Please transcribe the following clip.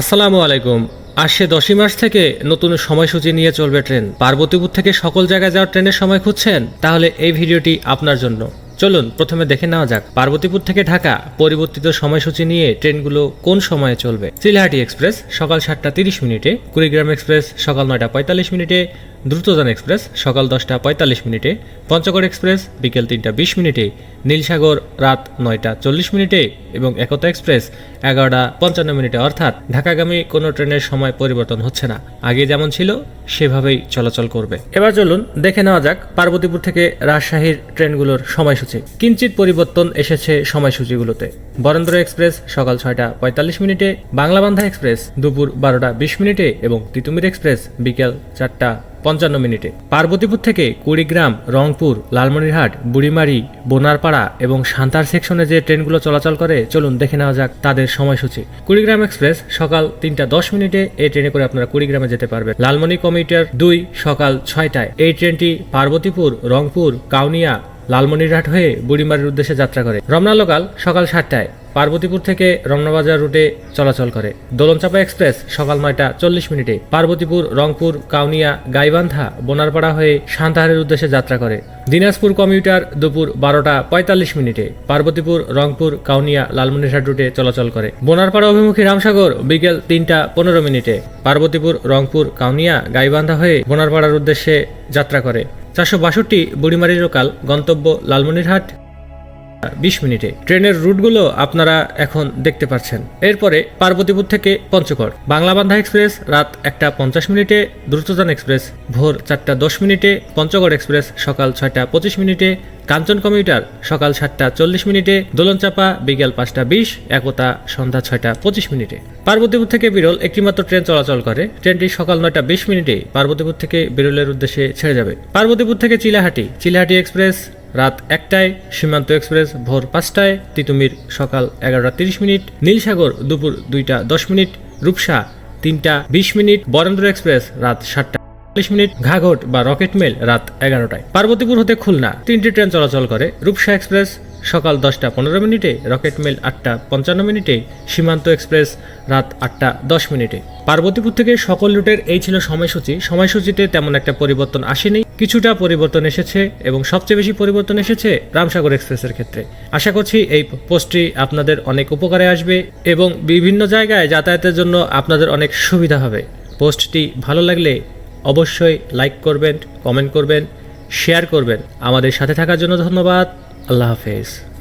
আসসালামু আলাইকুম। আসছে দশই মাস থেকে নতুন সময়সূচি নিয়ে চলবে ট্রেন। পার্বতীপুর থেকে সকল জায়গায় যাওয়ার ট্রেনের সময় খুঁজছেন? তাহলে এই ভিডিওটি আপনার জন্য। চলুন, প্রথমে দেখে নেওয়া যাক, পার্বতীপুর থেকে ঢাকা পরিবর্তিত সময়সূচি নিয়ে ট্রেনগুলো কোন সময়ে চলবে। চিলহাটি এক্সপ্রেস, সকাল সাতটা তিরিশ মিনিটে। কুড়িগ্রাম এক্সপ্রেস, সকাল নয়টা পঁয়তাল্লিশ মিনিটে। দ্রুতযান এক্সপ্রেস, সকাল দশটা পঁয়তাল্লিশ মিনিটে। পঞ্চগড় এক্সপ্রেস, বিকেল তিনটা বিশ মিনিটে। নীলসাগর, রাত নয়টা চল্লিশ মিনিটে এবং একতা এক্সপ্রেস, এগারোটা পঞ্চান্ন মিনিটে। অর্থাৎ, ঢাকাগামী কোনো ট্রেনের সময় পরিবর্তন হচ্ছে না। আগে যেমন ছিল, সেভাবেই চলাচল করবে। এবার চলুন, দেখে নেওয়া যাক, পার্বতীপুর থেকে রাজশাহীর ট্রেনগুলোর সময়সূচি কিঞ্চিত পরিবর্তন এসেছে সময়সূচিগুলোতে। বরেন্দ্র এক্সপ্রেস সকাল ছয়টা পঁয়তাল্লিশ মিনিটে, বাংলাবান্ধা এক্সপ্রেস দুপুর বারোটা বিশ মিনিটে এবং তিতুমির এক্সপ্রেস বিকেল চারটা পঞ্চান্ন মিনিটে। পার্বতীপুর থেকে কুড়িগ্রাম, রংপুর, লালমনিরহাট, বুড়িমারি, বোনারপাড়া এবং সান্তার সেকশনে যে ট্রেনগুলো চলাচল করে, চলুন দেখে নেওয়া যাক তাদের সময়সূচি। কুড়িগ্রাম এক্সপ্রেস সকাল তিনটা দশ মিনিটে, এই ট্রেনে করে আপনারা কুড়িগ্রামে যেতে পারবেন। লালমনি কমিউটার দুই সকাল ছয়টায়। এই ট্রেনটি পার্বতীপুর, রংপুর, কাউনিয়া লালমনিরহাট হয়ে বুড়িমারির উদ্দেশ্যে যাত্রা করে। রমনা লোকাল সকাল সাতটায় পার্বতীপুর থেকে রমনাবাজার রুটে চলাচল করে। দোলনচাপা এক্সপ্রেস সকাল নয়টা চল্লিশ মিনিটে পার্বতীপুর, রংপুর, কাউনিয়া, গাইবান্ধা, বোনারপাড়া হয়ে সান্তাহারের উদ্দেশ্যে যাত্রা করে। দিনাজপুর কমিউটার দুপুর বারোটা পঁয়তাল্লিশ মিনিটে পার্বতীপুর, রংপুর, কাউনিয়া, লালমনিরহাট রুটে চলাচল করে। বোনারপাড়া অভিমুখী রামসাগর বিকেল তিনটা পনেরো মিনিটে পার্বতীপুর, রংপুর, কাউনিয়া, গাইবান্ধা হয়ে বোনারপাড়ার উদ্দেশ্যে যাত্রা করে। চারশো বাষট্টি বুড়িমারি লোকাল গন্তব্য লালমনিরহাট। বিশ মিনিটে। ট্রেনের রুটগুলো আপনারা এখন দেখতে পাচ্ছেন। এরপরে পার্বতীপুর থেকে পঞ্চগড়। বাংলাবান্ধা এক্সপ্রেস রাত একটা পঞ্চাশ মিনিটে, দ্রুতযান এক্সপ্রেস ভোর চারটা দশ মিনিটে, পঞ্চগড় এক্সপ্রেস সকাল ছয়টা পঁচিশ মিনিটে, কাঞ্চন কমিউটার সকাল সাতটা চল্লিশ মিনিটে, দোলনচাপা বিকেল পাঁচটা বিশ, একতা সন্ধ্যা ছয়টা পঁচিশ মিনিটে। পার্বতীপুর থেকে বিরল একটিমাত্র ট্রেন চলাচল করে। ট্রেনটি সকাল নয়টা বিশ মিনিটে পার্বতীপুর থেকে বিরলের উদ্দেশ্যে ছেড়ে যাবে। পার্বতীপুর থেকে চিলাহাটি চিলাহাটি এক্সপ্রেস রাত একটায় সীমান্ত এক্সপ্রেস ভোর পাঁচটায় তিতুমির সকাল এগারোটা তিরিশ মিনিট, নীলসাগর দুপুর দুইটা দশ মিনিট, রূপসা তিনটা বিশ মিনিট, বরেন্দ্র এক্সপ্রেস রাত সাতটা চল্লিশ মিনিট, ঘাঘট বা রকেট মেল রাত এগারোটায়। পার্বতীপুর হতে খুলনা, তিনটি ট্রেন চলাচল করে রূপসা এক্সপ্রেস সকাল দশটা পনেরো মিনিটে, রকেট মেল আটটা পঞ্চান্ন মিনিটে, সীমান্ত এক্সপ্রেস রাত আটটা দশ মিনিটে। পার্বতীপুর থেকে সকল রুটের এই ছিল সময়সূচি। সময়সূচিতে তেমন একটা পরিবর্তন আসেনি। কিছুটা পরিবর্তন এসেছে এবং সবচেয়ে বেশি পরিবর্তন এসেছে রামসাগর এক্সপ্রেসের ক্ষেত্রে। আশা করছি এই পোস্টটি আপনাদের অনেক উপকারে আসবে এবং বিভিন্ন জায়গায় যাতায়াতের জন্য আপনাদের অনেক সুবিধা হবে। পোস্টটি ভালো লাগলে অবশ্যই লাইক করবেন, কমেন্ট করবেন, শেয়ার করবেন। আমাদের সাথে থাকার জন্য ধন্যবাদ। আল্লাহ হাফেজ।